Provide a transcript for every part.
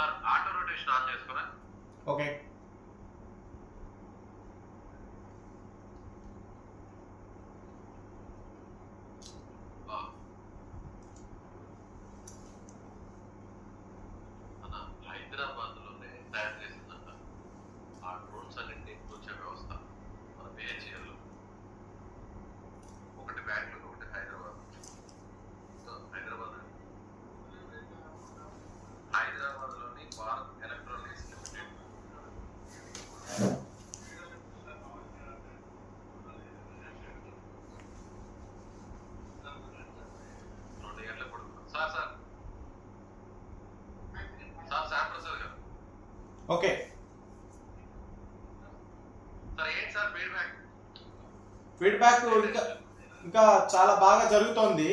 Sir auto rotation on చేసుకున్నా. Okay. Okay. Feedback ఇంకా ఇంకా చాలా బాగా జరుగుతోంది.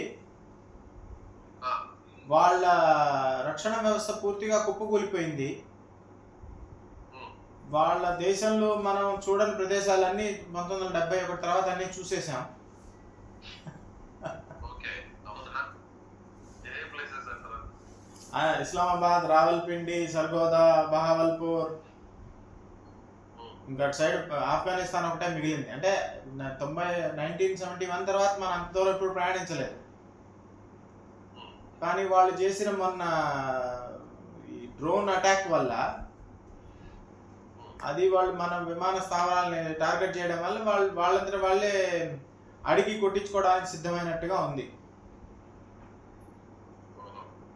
వాళ్ళ రక్షణ వ్యవస్థ పూర్తిగా కుప్పకూలిపోయింది. వాళ్ళ దేశంలో మనం చూడని ప్రదేశాలన్నీ పంతొమ్మిది వందల డెబ్బై ఒకటి తర్వాత అన్నీ చూసేసాం ఓకే అవునా ఏ ప్లేసెస్ అంటారు ఆ, ఇస్లామాబాద్ రావల్పిండి సర్గోదా బహావల్పూర్. ఇంకా అటు సైడ్ ఆఫ్ఘనిస్తాన్ ఒకటే మిగిలింది. అంటే తొంభై నైన్టీన్ సెవెంటీ వన్ తర్వాత మనం అంత దూరం ఇప్పుడు ప్రయాణించలేదు. కానీ వాళ్ళు చేసిన మొన్న ఈ డ్రోన్ అటాక్ వల్ల అది వాళ్ళు మన విమాన స్థావరాలని టార్గెట్ చేయడం వల్ల వాళ్ళు వాళ్ళంతా వాళ్ళే అడిగి కొట్టించుకోవడానికి సిద్ధమైనట్టుగా ఉంది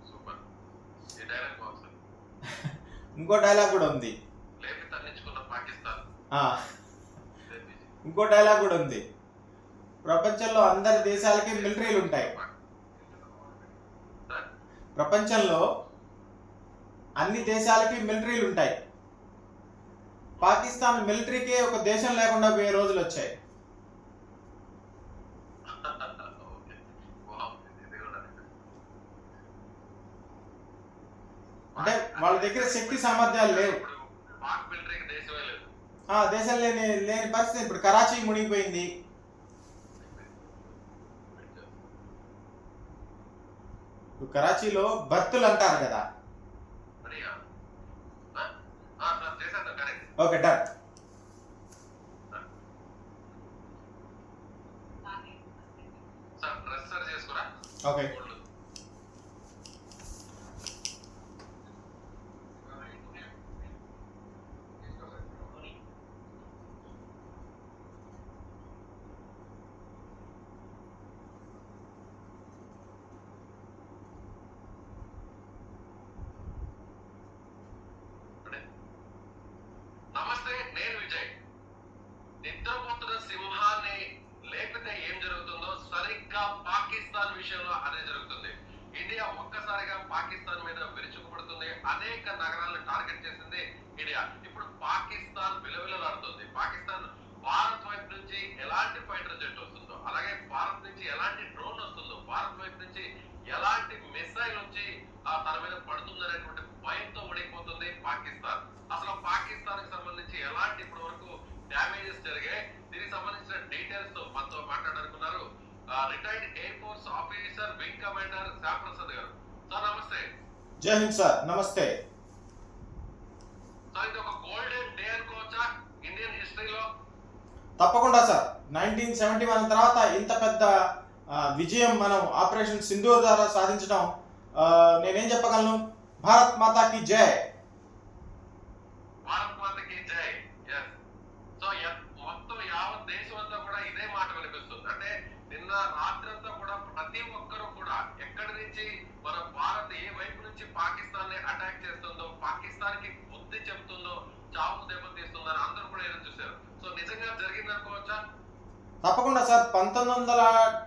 సూపర్ ఈ డైలాగ్ బాగుంది ఇంకో డైలాగ్ కూడా ఉంది. ఇంకో డైలాగ్ కూడా ఉంది. ప్రపంచంలో అందరి దేశాలకి మిలిటరీలు ఉంటాయి. ప్రపంచంలో అన్ని దేశాలకి మిలిటరీలు ఉంటాయి. పాకిస్తాన్ మిలిటరీకే ఒక దేశం లేకుండా పోయే రోజులు వచ్చాయి. అంటే వాళ్ళ దగ్గర శక్తి సామర్థ్యాలు లేవు. దేశం లేని లేని పరిస్థితి. ఇప్పుడు కరాచీ మునిగిపోయింది. కరాచీలో బర్తులు అంటారు కదా. Okay done. ఓకే ఒళ్ళు. నమస్తే నేను విజయ్ నిద్రపోతున్న సింహాన్ని లేపితే ఏం జరుగుతుందో సరిగ్గా పాకిస్తాన్ విషయంలో అదే జరుగుతుంది ఇండియా ఒక్కసారిగా పాకిస్తాన్ మీద విరుచుకుపడుతుంది అనేక నగరాలను టార్గెట్ చేసింది ఇండియా ఇప్పుడు పాకిస్తాన్ విలవిలలాడుతుంది పాకిస్తాన్ భారత్ వైపు నుంచి ఫైటర్ జెట్ వస్తుందో అలాగే భారత్ నుంచి ఎలాంటి డ్రోన్ వస్తుందో భారత్ వైపు నుంచి ఎలాంటి మిసైల్ వచ్చి ఆ తన మీద పడుతుందనేటువంటి భయంతో ఉడికిపోతుంది పాకిస్తాన్. అసలు పాకిస్తాన్కి సంబంధించి ఎలాంటి ఇప్పటి వరకు డ్యామేజెస్ జరిగాయి? దీనికి సంబంధించిన డీటెయిల్స్తో మనతో మాట్లాడాలనుకున్నారు retired air force officer wing commander Shyam Prasad garu. Sir నమస్తే. జై హింద్ సార్ నమస్తే. సార్ ఇది ఒక గోల్డెన్ డే అనుకోవచ్చా? ఇండియన్ హిస్టరీలో? తప్పకుండా సార్. నైన్టీన్ సెవెంటీ వన్ తర్వాత ఇంత పెద్ద విజయం మనం ఆపరేషన్ సింధూర్ ద్వారా సాధించడం నేనేం చెప్పగలను? భారత్ మాతాకి జై భారత్ మాతకి జై ఎస్ సో మొత్తం యావత్ దేశం అంతా కూడా ఇదే మాట వినిపిస్తుంది అంటే నిన్న రాత్రంతా కూడా ప్రతి ఒక్కరూ కూడా ఎక్కడి నుంచి మన భారత్ ఏ వైపు నుంచి పాకిస్తాన్ని అటాక్ చేస్తుందో పాకిస్తాన్కి బుద్ధి చెబుతుందో చావు దెబ్బతీస్తుందని అందరూ కూడా ఎదురు చూశారు సో నిజంగా జరిగింది అనుకోవచ్చా తప్పకుండా సార్ పంతొమ్మిది వందల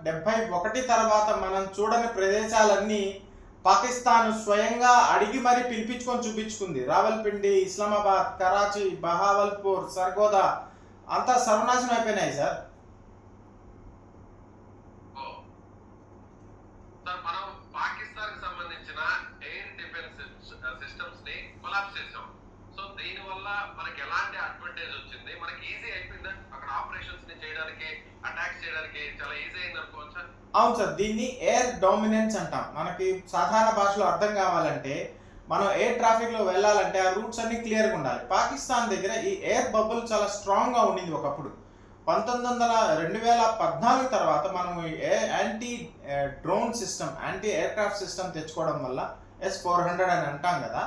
డెబ్బై ఒకటి తర్వాత మనం చూడని ప్రదేశాలన్నీ పాకిస్తాన్ స్వయంగా అడిగి మరీ పిలిపించుకొని చూపించుకుంది. రావల్పిండి ఇస్లామాబాద్ కరాచీ బహావల్పూర్ సర్గోదా అంతా సర్వనాశనం అయిపోయినాయి సార్. మనం పాకిస్తాన్ సంబంధించిన ఎయిర్ డిఫెన్స్ సిస్టమ్స్ని కొలాప్స్ చేసాం. దీని వల్ల మనకి ఎలాంటి అడ్వాంటేజ్ వచ్చింది? మనకి ఈజీ అయిపోయిందా? అక్కడ ఆపరేషన్స్ని చేయడానికి అటాక్స్ చేయడానికి చాలా ఈజీ అయింది అనుకోవచ్చా? అవును సార్ దీన్ని ఎయిర్ డామినెన్స్ అంటాం. మనకి సాధారణ భాషలో అర్థం కావాలంటే మనం ఎయిర్ ట్రాఫిక్లో వెళ్ళాలంటే ఆ రూట్స్ అన్ని క్లియర్గా ఉండాలి. పాకిస్తాన్ దగ్గర ఈ ఎయిర్ బబుల్ చాలా స్ట్రాంగ్గా ఉండింది ఒకప్పుడు. పంతొమ్మిది వందల రెండు వేల పద్నాలుగు తర్వాత మనం anti drone system anti aircraft system తెచ్చుకోవడం వల్ల ఎస్ ఫోర్ హండ్రెడ్ అని అంటాం కదా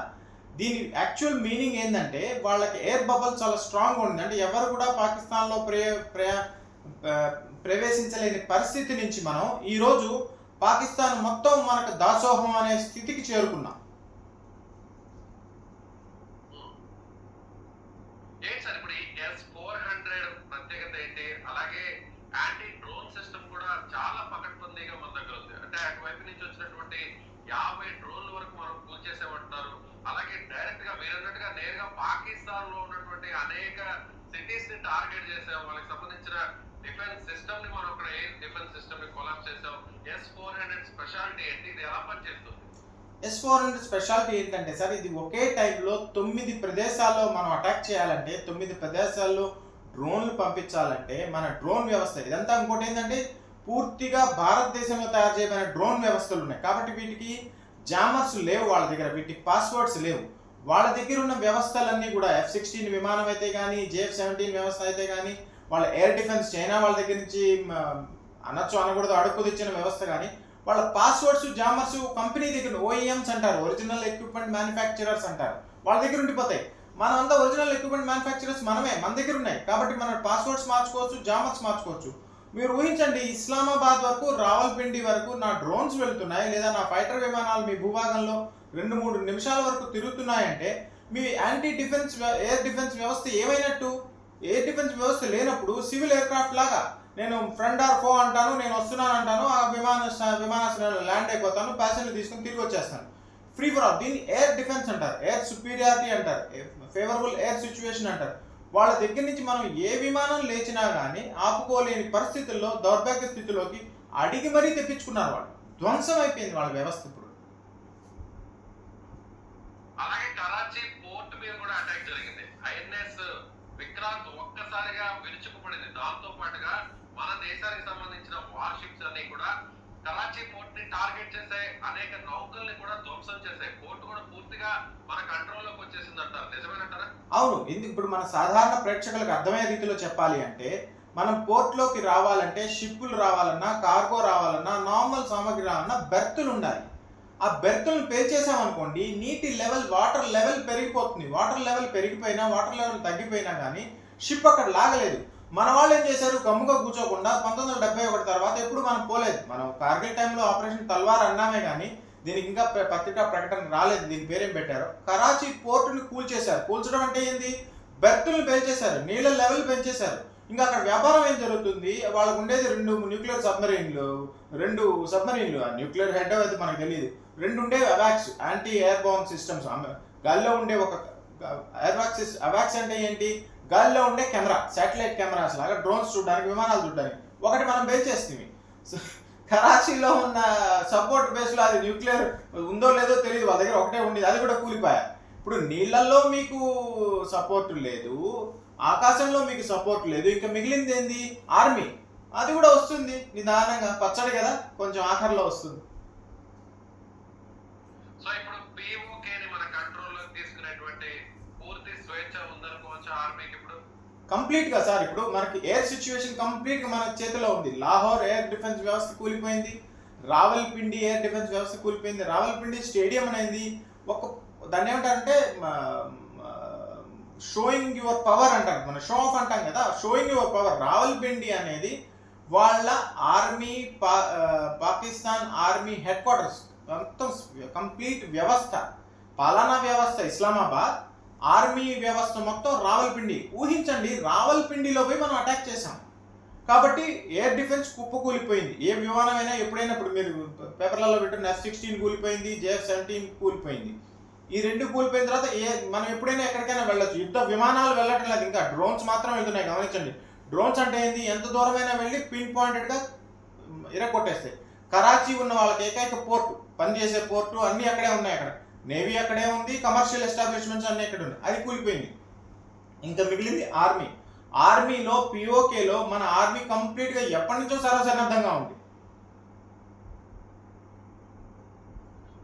దీని యాక్చువల్ మీనింగ్ ఏంటంటే వాళ్ళకి ఎయిర్ బబుల్ చాలా స్ట్రాంగ్ ఉంది అంటే ఎవరు కూడా పాకిస్తాన్లో ప్రే ప్రే ప్రవేశించలేని పరిస్థితి నుంచి మనం ఈరోజు పాకిస్తాన్ మొత్తం మనకు దాసోహం అనే స్థితికి చేరుకున్నాం. ఈ ఫోర్ హండ్రెడ్ అలాగే సిస్టమ్ కూడా చాలా అంటే నుంచి వచ్చినటువంటి యాభై డ్రోన్ల వరకు మనం కూల్ చేసామంటున్నారు అలాగే డైరెక్ట్గా మీరన్నట్టుగా నేరుగా పాకిస్తాన్లో ఉన్నటువంటి అనేక సిటీస్ని టార్గెట్ చేసాం వాళ్ళకి సంబంధించిన డిఫెన్స్ సిస్టమ్ని మనం ఇక్కడ ఎయిర్ డిఫెన్స్ సిస్టమ్ని కొలాప్స్ చేసాం ఎస్ ఫోర్ హండ్రెడ్ స్పెషాలిటీ ఏంటి? ఇది ఎలా పనిచేస్తుంది? ఎస్ ఫోర్ హండ్రెడ్ స్పెషాలిటీ ఏంటంటే సార్ ఇది ఒకే టైంలో తొమ్మిది ప్రదేశాల్లో మనం అటాక్ చేయాలంటే తొమ్మిది ప్రదేశాల్లో డ్రోన్లు పంపించాలంటే మన డ్రోన్ వ్యవస్థ ఇదంతా ఇంకోటి ఏంటంటే పూర్తిగా భారతదేశంలో తయారు చేయబడిన డ్రోన్ వ్యవస్థలు ఉన్నాయి. కాబట్టి వీటికి జామర్స్ లేవు వాళ్ళ దగ్గర వీటికి పాస్వర్డ్స్ లేవు. వాళ్ళ దగ్గర ఉన్న వ్యవస్థలన్నీ కూడా ఎఫ్ సిక్స్టీన్ విమానం అయితే కానీ జేఎఫ్ సెవెంటీన్ వ్యవస్థ అయితే కానీ వాళ్ళ ఎయిర్ డిఫెన్స్ చైనా వాళ్ళ దగ్గర నుంచి అనొచ్చు అనకూడదు అడుక్కు తెచ్చిన వ్యవస్థ కానీ వాళ్ళ పాస్వర్డ్స్ జామర్స్ కంపెనీ దగ్గర ఓఈఎంస్ అంటారు ఒరిజినల్ ఎక్విప్మెంట్ మ్యానుఫ్యాక్చరర్స్ అంటారు. వాళ్ళ దగ్గర ఉండిపోతాయి. మనం అంతా ఒరిజినల్ ఎక్విప్మెంట్ మ్యానుఫ్యాక్చరర్స్ మనమే మన దగ్గర ఉన్నాయి. కాబట్టి మన పాస్వర్డ్స్ మార్చుకోవచ్చు జామర్స్ మార్చుకోవచ్చు. మీరు ఊహించండి ఇస్లామాబాద్ వరకు రావల్పిండి వరకు నా డ్రోన్స్ వెళ్తున్నాయి లేదా నా ఫైటర్ విమానాలు మీ భూభాగంలో రెండు మూడు నిమిషాల వరకు తిరుగుతున్నాయంటే మీ యాంటీ డిఫెన్స్ ఎయిర్ డిఫెన్స్ వ్యవస్థ ఏమైనట్టు? ఎయిర్ డిఫెన్స్ వ్యవస్థ లేనప్పుడు సివిల్ ఎయిర్క్రాఫ్ట్ లాగా నేను ఫ్రంట్ ఆర్ ఫో అంటాను నేను వస్తున్నాను అంటాను ఆ విమాన విమానాశ్రయంలో ల్యాండ్ అయిపోతాను ప్యాసింజర్ తీసుకొని తిరిగి వచ్చేస్తాను. ఫ్రీ ఫర్ ఆల్ దీన్ని ఎయిర్ డిఫెన్స్ అంటారు. ఎయిర్ సుపీరియారిటీ అంటారు. ఫేవరబుల్ ఎయిర్ సిచ్యువేషన్ అంటారు. వాళ్ళ దగ్గర నుంచి మనం ఏ విమానం లేచినా కానీ ఆపుకోలేని పరిస్థితుల్లో దౌర్భాగ్య స్థితిలోకి అడిగి మరీ తెప్పించుకున్నారు వాళ్ళు. ధ్వంసం అయిపోయింది వాళ్ళ వ్యవస్థ ఇప్పుడు. అలాగే కరాచీ పోర్ట్ మీద కూడా అటాక్ జరిగింది. ఐఎన్ఎస్ విక్రాంత్ ఒక్కసారిగా విరుచుకుపడింది. దాంతో పాటుగా మన దేశానికి సంబంధించిన వార్షిప్స్ అన్ని కూడా కరాచీ పోర్ట్ని టార్గెట్ చేసే అనేక నౌకల్ని కూడా ధ్వంసం చేశాయి పోర్ట్ కూడా పూర్తిగా మన కంట్రోల్లోకి వచ్చేసింది అంటారు నిజమేనంటారా? అవును. ఇందుకు ఇప్పుడు మన సాధారణ ప్రేక్షకులకు అర్థమయ్యే రీతిలో చెప్పాలి అంటే మనం పోర్ట్లోకి రావాలంటే షిప్పులు రావాలన్నా కార్గో రావాలన్నా నార్మల్ సామాగ్రి రావాలన్నా బెర్తులు ఉండాలి. ఆ బెర్తులను పేల్చేసామనుకోండి నీటి లెవెల్ వాటర్ లెవెల్ పెరిగిపోతుంది. వాటర్ లెవెల్ పెరిగిపోయినా వాటర్ లెవెల్ తగ్గిపోయినా కానీ షిప్ అక్కడ లాగలేదు. మన వాళ్ళు ఏం చేశారు? గమ్ముగా కూర్చోకుండా పంతొమ్మిది వందల డెబ్బై ఒకటి తర్వాత ఎప్పుడు మనం పోలేదు. మనం కార్గిల్ టైంలో ఆపరేషన్ తల్వార్ అన్నామే కానీ దీనికి ఇంకా పత్రికా ప్రకటన రాలేదు. దీని పేరేం పెట్టారు? కరాచీ పోర్టుని కూల్చేశారు. కూల్చడం అంటే ఏంది? బెర్తులను పెంచేశారు నీళ్ళ లెవెల్ పెంచేశారు. ఇంకా అక్కడ వ్యాపారం ఏం జరుగుతుంది? వాళ్ళకు ఉండేది రెండు న్యూక్లియర్ సబ్మరీన్లు రెండు సబ్మరీన్లు. ఆ న్యూక్లియర్ హెడ్ అయితే మనకు తెలియదు రెండు ఉండే అవాక్స్ యాంటీ ఎయిర్ బాంబ్ సిస్టమ్స్. గాల్లో ఉండే ఒక ఎయిర్వాక్స్ అవాక్స్ అంటే ఏంటి? గాలిలో ఉండే కెమెరా శాటిలైట్ కెమెరాస్ లాగా డ్రోన్స్ చూడడానికి విమానాలు చూడడానికి. ఒకటి మనం బేస్ చేస్తుంది కరాచీలో ఉన్న సపోర్ట్ బేస్లో అది న్యూక్లియర్ ఉందో లేదో తెలియదు వాళ్ళ దగ్గర ఒకటే ఉండేది అది కూడా కూలిపోయా. ఇప్పుడు నీళ్ళల్లో మీకు సపోర్ట్ లేదు ఆకాశంలో మీకు సపోర్ట్ లేదు ఇంకా మిగిలింది ఏంది? ఆర్మీ. అది కూడా వస్తుంది నిదానంగా. పచ్చడి కదా కొంచెం ఆఖరిలో వస్తుంది. కంప్లీట్గా సార్ ఇప్పుడు మనకి ఎయిర్ సిచ్యువేషన్ కంప్లీట్గా మన చేతిలో ఉంది. లాహోర్ ఎయిర్ డిఫెన్స్ వ్యవస్థ కూలిపోయింది. రావల్పిండి ఎయిర్ డిఫెన్స్ వ్యవస్థ కూలిపోయింది. రావల్పిండి స్టేడియం అనేది ఒక దాన్ని ఏమంటారంటే షోయింగ్ యువర్ పవర్ అంటారు. మన షో ఆఫ్ అంటాం కదా షోయింగ్ యువర్ పవర్ రావల్పిండి అనేది వాళ్ళ ఆర్మీ పా పాకిస్తాన్ ఆర్మీ హెడ్ క్వార్టర్స్ మొత్తం కంప్లీట్ వ్యవస్థ. పాలనా వ్యవస్థ ఇస్లామాబాద్ ఆర్మీ వ్యవస్థ మొత్తం రావల్పిండి. ఊహించండి రావల్పిండిలో పోయి మనం అటాక్ చేసాం కాబట్టి ఎయిర్ డిఫెన్స్ కుప్పకూలిపోయింది ఏ విమానమైనా ఎప్పుడైనా ఇప్పుడు మీరు పేపర్లలో పెట్టిన ఎఫ్ సిక్స్టీన్ కూలిపోయింది జేఎఫ్ సెవెంటీన్ కూలిపోయింది. ఈ రెండు కూలిపోయిన తర్వాత ఏ మనం ఎప్పుడైనా ఎక్కడికైనా వెళ్ళొచ్చు. యుద్ధ విమానాలు వెళ్ళటం లేదు. ఇంకా డ్రోన్స్ మాత్రం వెళ్తున్నాయి గమనించండి. డ్రోన్స్ అంటే ఏంది? ఎంత దూరమైనా వెళ్ళి పిన్ పాయింటెడ్గా ఇరగొట్టేస్తాయి. కరాచీ ఉన్న వాళ్ళకి ఏకైక పోర్టు పనిచేసే పోర్టు అన్నీ అక్కడే ఉన్నాయి అక్కడ. నేవీ అక్కడే ఉంది కమర్షియల్ ఎస్టాబ్లిష్మెంట్స్ అన్నీ అక్కడ ఉన్నాయి. అది కూలిపోయింది. ఇంకా మిగిలింది ఆర్మీ. ఆర్మీలో పిఓకేలో మన ఆర్మీ కంప్లీట్గా ఎప్పటి నుంచో సర్వసన్నద్ధంగా ఉంది.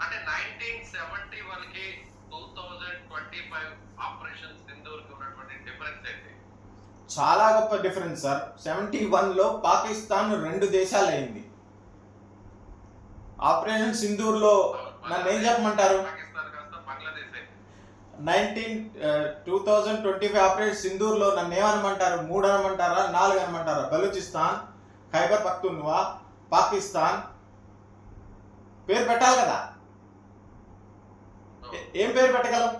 అంటే నైన్టీన్ సెవెంటీ వన్కి two thousand twenty five operation సింధూర్కి ఉన్నటువంటి డిఫరెన్స్ ఏంటి? చాలా గొప్ప డిఫరెన్స్ సార్ సెవెంటీ వన్లో పాకిస్తాన్ రెండు దేశాలు అయింది ఆపరేషన్ సింధూర్లో నన్ను ఏం చెప్పమంటారు పాకిస్తాన్ కాస్త బంగ్లాదేశ్ అయింది nineteen two thousand twenty five operation సింధూర్లో నన్ను ఏమనమంటారు? మూడు అనమంటారా నాలుగు అనమంటారా బలూచిస్తాన్ ఖైబర్ పఖ్తూన్వా పాకిస్తాన్. పేరు పెట్టాలి కదా? ఏ- పేరు పెట్టగలం?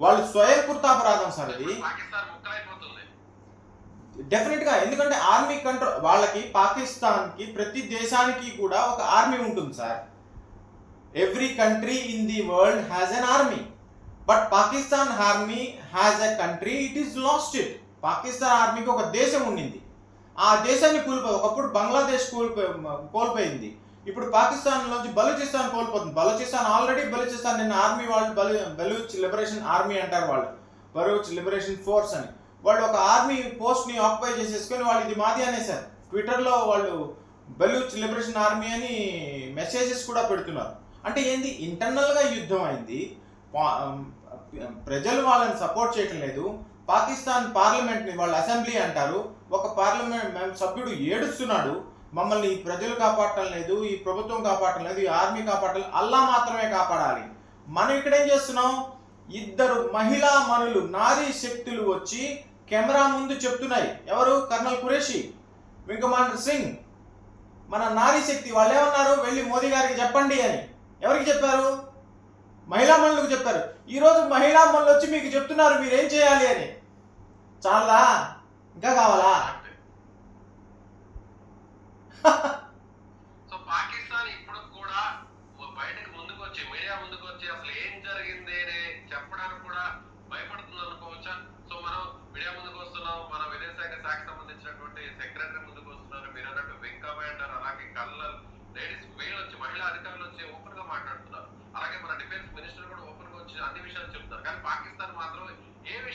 వాళ్ళు స్వయం కృతాపరాధం సార్ ఇది ముక్కలైపోతుంది. డెఫినెట్గా ఎందుకంటే ఆర్మీ కంట్రోల్ వాళ్ళకి పాకిస్తాన్కి ప్రతి దేశానికి కూడా ఒక ఆర్మీ ఉంటుంది sir. Every country in the world has an army but Pakistan army has a country it is lost it Pakistan ఆర్మీకి ఒక దేశం ఉండింది. ఆ దేశాన్ని కోల్పోయి ఒకప్పుడు బంగ్లాదేశ్ కోల్పోయి కోల్పోయింది. ఇప్పుడు పాకిస్తాన్ నుంచి బలూచిస్తాన్ కోల్పోతుంది. బలూచిస్తాన్ ఆల్రెడీ బలూచిస్తాన్ నిన్న ఆర్మీ వాళ్ళు బలు బలూచ్ లిబరేషన్ ఆర్మీ అంటారు వాళ్ళు. బలూచ్ లిబరేషన్ ఫోర్స్ అని. వాళ్ళు ఒక ఆర్మీ పోస్ట్ని ఆక్యుపై చేసేసుకొని వాళ్ళు ఇది మాది అనేసారు ట్విట్టర్లో వాళ్ళు బలూచ్ లిబరేషన్ ఆర్మీ అని మెసేజెస్ కూడా పెడుతున్నారు. అంటే ఏంది? ఇంటర్నల్గా యుద్ధం అయింది. ప్రజలు వాళ్ళని సపోర్ట్ చేయటం లేదు. పాకిస్తాన్ పార్లమెంట్ని వాళ్ళు అసెంబ్లీ అంటారు. ఒక పార్లమెంట్ మేము సభ్యుడు ఏడుస్తున్నాడు. మమ్మల్ని ఈ ప్రజలు కాపాడటం లేదు ఈ ప్రభుత్వం కాపాడటం లేదు ఈ ఆర్మీ కాపాడటం అల్లా మాత్రమే కాపాడాలి. మనం ఇక్కడ ఏం చేస్తున్నాం? ఇద్దరు మహిళా మనులు నారీ శక్తులు వచ్చి కెమెరా ముందు చెప్తున్నాయి. ఎవరు? Colonel Qureshi wing commander Singh. మన నారీ శక్తి వాళ్ళు ఏమన్నారు వెళ్ళి మోదీ గారికి చెప్పండి అని. ఎవరికి చెప్పారు? మహిళా మనులకు చెప్పారు ఈరోజు మహిళా మనులు వచ్చి మీకు చెప్తున్నారు మీరు ఏం చేయాలి అని. చాలా ఇంకా కావాలా? సో పాకిస్తాన్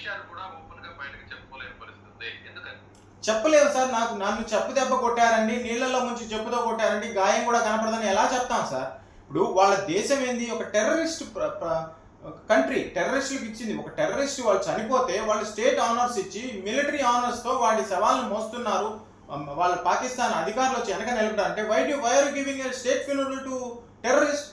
విషయాలు కూడా ఓపెన్గా బయటకు చెప్పుకోలేని పరిస్థితి ఉంది. ఎందుకని? చెప్పలేము సార్ నాకు నన్ను చెప్పు దెబ్బ కొట్టారండి నీళ్ళల్లో ముంచి చెప్పుతో కొట్టారండి గాయం కూడా కనపడదని ఎలా చెప్తాం సార్? ఇప్పుడు వాళ్ళ దేశం ఏంది? ఒక టెర్రరిస్ట్ కంట్రీ టెర్రరిస్టులకు ఇచ్చింది. ఒక టెర్రరిస్ట్ వాళ్ళు చనిపోతే వాళ్ళు స్టేట్ ఆనర్స్ ఇచ్చి మిలిటరీ ఆనర్స్తో వాడి సవాల్ని మోస్తున్నారు. వాళ్ళ పాకిస్తాన్ అధికారులు వచ్చి వెనక నిలబడారు అంటే why do you're giving state funeral to terrorist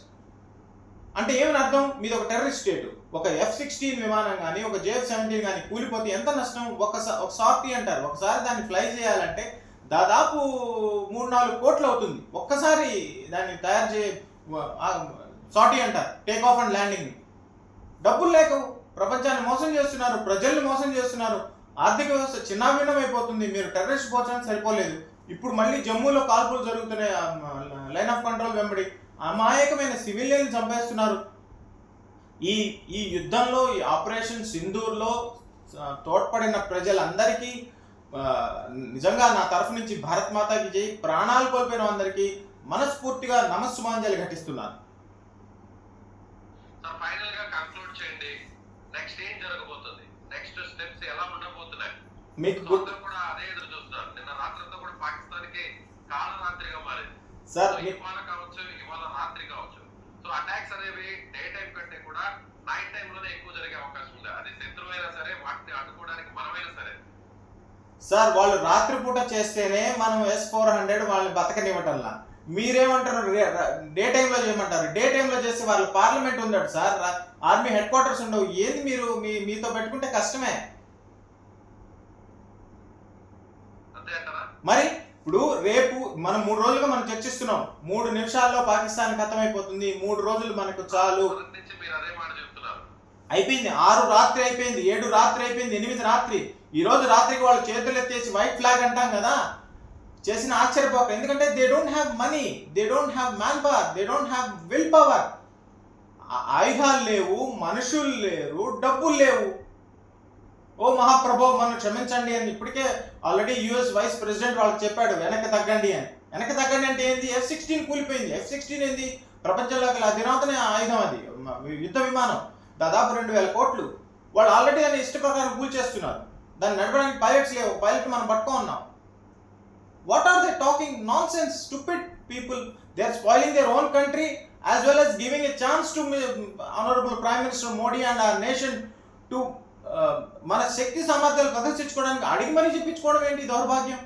అంటే ఏమని అర్థం? మీది ఒక టెర్రరిస్ట్ స్టేట్. ఒక ఎఫ్ సిక్స్టీన్ విమానం కానీ ఒక జేఎఫ్ సెవెంటీన్ కానీ కూలిపోతే ఎంత నష్టం? ఒకసారి ఒక సార్టీ అంటారు. ఒకసారి దాన్ని ఫ్లై చేయాలంటే దాదాపు మూడు నాలుగు కోట్లు అవుతుంది. ఒక్కసారి దాన్ని తయారు చే సార్టీ అంటారు. టేక్ ఆఫ్ అండ్ ల్యాండింగ్ డబ్బులు లేక ప్రపంచాన్ని మోసం చేస్తున్నారు. ప్రజల్ని మోసం చేస్తున్నారు. ఆర్థిక వ్యవస్థ చిన్నాభిన్నం అయిపోతుంది. మీరు టెర్రరిస్ట్ పోచడానికి సరిపోలేదు. ఇప్పుడు మళ్ళీ జమ్మూలో కాల్పులు జరుగుతున్నాయి. లైన్ ఆఫ్ కంట్రోల్ వెంబడి. అమాయకమైన సివిలియన్ చంపేస్తున్నారు. ఈ ఈ యుద్ధంలో ఈ ఆపరేషన్ సింధూర్లో తోడ్పడిన ప్రజలందరికీ నిజంగా నా తరఫు నుంచి భారత్ మాతాకి జై. ప్రాణాలు కోల్పోయిన అందరికీ మనస్ఫూర్తిగా నమస్సుమాంజలి ఘటిస్తున్నాను. సార్ ఫైనల్గా కంక్లూడ్ చేయండి. నెక్స్ట్ ఏం జరగబోతుంది? నెక్స్ట్ స్టెప్స్ ఎలా ఉండబోతున్నాయి? మీకు కూడా అదే ఎదురు చూస్తున్నారు. నిన్న రాత్రంతా కూడా పాకిస్తాన్కి కాళరాత్రిగా మారింది. సార్ ఇవాళ కావచ్చు ఇవాళ రాత్రి కావచ్చు. సో అటాక్స్ అనేవి డే టైం కంటే కూడా నైట్ టైం లోనే ఎక్కువ జరిగే అవకాశం ఉంది. అది శత్రువైనా సరే వాటిని అడ్డుకోవడానికి మనమైనా సరే. సార్ వాళ్ళు రాత్రిపూట చేస్తేనే మనం ఎస్ ఫోర్ హండ్రెడ్ వాళ్ళని బతకనివ్వటంలా? మీరేమంటారు? డే టైంలో చేయమంటారు. డే టైంలో చేస్తే వాళ్ళ పార్లమెంట్ ఉందట సార్. ఆర్మీ హెడ్ క్వార్టర్స్ ఉండవు. ఏంది మీరు మీ మీతో పెట్టుకుంటే కష్టమే? మరి? ఇప్పుడు రేపు మనం మూడు రోజులుగా మనం చర్చిస్తున్నాం. మూడు నిమిషాల్లో పాకిస్తాన్ ఖతమైపోతుంది మూడు రోజులు మనకు చాలు. అయిపోయింది. ఆరు రాత్రి అయిపోయింది. ఏడు రాత్రి అయిపోయింది. ఎనిమిది రాత్రి. ఈ రోజు రాత్రికి వాళ్ళు చేతులు ఎత్తేసి వైట్ ఫ్లాగ్ అంటాం కదా? చేసిన ఆశ్చర్యపోక. ఎందుకంటే they don't have money they don't have manpower they don't have willpower ఆయుధాలు లేవు. మనుషులు లేరు. డబ్బులు లేవు. ఓ మహాప్రభు మనం క్షమించండి అని ఇప్పటికే ఆల్రెడీ యుఎస్ వైస్ ప్రెసిడెంట్ వాళ్ళకి చెప్పాడు వెనక్కి తగ్గండి అని. వెనక్కి తగ్గండి అంటే ఏంది? ఎఫ్ సిక్స్టీన్ కూలిపోయింది. ఎఫ్ సిక్స్టీన్ ఏంది? ప్రపంచంలో గల ఆయుధం అది. యుద్ధ విమానం. దాదాపు రెండు వేల కోట్లు. వాళ్ళు ఆల్రెడీ దాన్ని ఇష్ట ప్రకారం కూల్చేస్తున్నారు దాన్ని నడపడానికి పైలట్స్ లేవు. పైలట్ మనం పట్టుకో ఉన్నాం. What are they talking nonsense stupid people they are spoiling their own country as well as giving a chance to me- prime minister Modi and our nation to మన శక్తి సామర్థ్యాలు ప్రదర్శించుకోవడానికి అడిగి మరీ చెప్పించుకోవడం ఏంటి దౌర్భాగ్యం?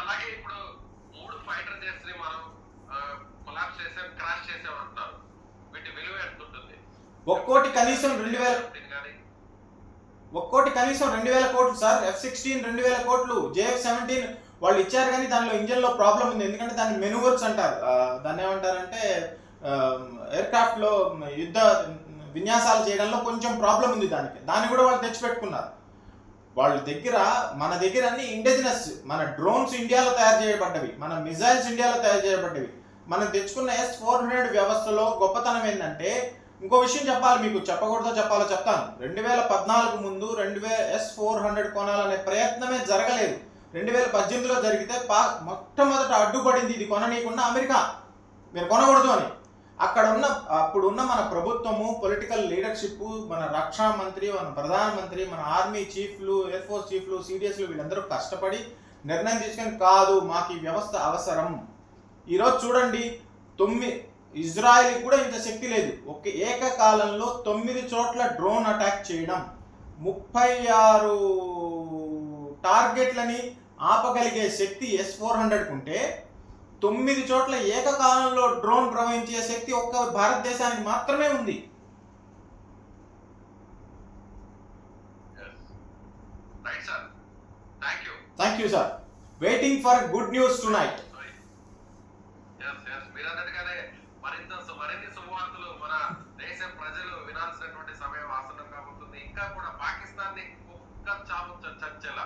అలాగే ఇప్పుడు మూడు ఫైటర్ జెట్స్ని మనం కొలాప్స్ చేసాం క్రాష్ చేసాం అంటున్నారు. వీటి విలువ ఎంత ఉంటుంది ఒక్కోటి కనీసం రెండు వేల ఒక్కోటి కనీసం రెండు వేల కోట్లు సార్. ఎఫ్ సిక్స్టీన్ రెండు వేల కోట్లు. జేఎఫ్ సెవెంటీన్ వాళ్ళు ఇచ్చారు కానీ దానిలో ఇంజన్లో ప్రాబ్లం ఉంది. ఎందుకంటే దాన్ని మెనువర్స్ అంటారు. దాన్ని ఏమంటారంటే ఎయిర్ క్రాఫ్ట్లో యుద్ధ విన్యాసాలు చేయడంలో కొంచెం ప్రాబ్లం ఉంది దానికి. దాన్ని కూడా వాళ్ళు తెచ్చిపెట్టుకున్నారు. వాళ్ళ దగ్గర మన దగ్గర అన్ని ఇండిజినస్ మన డ్రోన్స్ ఇండియాలో తయారు చేయబడ్డవి మన మిజైల్స్ ఇండియాలో తయారు చేయబడ్డవి. మనం తెచ్చుకున్న ఎస్ ఫోర్ హండ్రెడ్ వ్యవస్థలో గొప్పతనం ఏంటంటే ఇంకో విషయం చెప్పాలి మీకు చెప్పకూడదో చెప్పాలో చెప్తాను. రెండు వేల పద్నాలుగు ముందు రెండు వేల ఎస్ ఫోర్ హండ్రెడ్ కొనాలనే ప్రయత్నమే జరగలేదు. రెండు వేల పద్దెనిమిదిలో జరిగితే పా మొట్టమొదట అడ్డుపడింది ఇది కొననీయకుండా అమెరికా. మీరు కొనకూడదు అని. అక్కడ ఉన్న అప్పుడు ఉన్న మన ప్రభుత్వము పొలిటికల్ లీడర్షిప్ మన రక్షా మంత్రి మన ప్రధానమంత్రి మన ఆర్మీ చీఫ్లు ఎయిర్ ఫోర్స్ చీఫ్లు సిడిఎస్లు వీళ్ళందరూ కష్టపడి నిర్ణయం తీసుకొని కాదు మాకు ఈ వ్యవస్థ అవసరం. ఈరోజు చూడండి తొమ్మిది ఇజ్రాయెల్ కూడా ఇంత శక్తి లేదు. ఒక ఏకకాలంలో తొమ్మిది చోట్ల డ్రోన్ అటాక్ చేయడం. ముప్పై ఆరు టార్గెట్లని ఆపగలిగే శక్తి ఎస్ ఫోర్ హండ్రెడ్ ఉంటే తొమ్మిది చోట్ల ఏకకాలంలో డ్రోన్ ప్రవహించే శక్తి ఒక్క భారతదేశానికి మాత్రమే ఉంది. Thank you sir waiting for good news tonight మన దేశ ప్రజలు వినాల్సినటువంటి సమయం ఆసనం కాబోతుంది. ఇంకా కూడా పాకిస్తాన్ని చచ్చేలా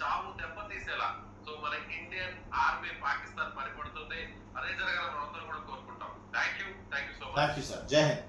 చావు దెబ్బతీసేలా సో మన ఇండియన్ ఆర్మీ పాకిస్తాన్ పరిపడుతుంది అదే జరగాలని మనం కూడా కోరుకుంటాం. Thank you thank you so much thank you sir జై హింద్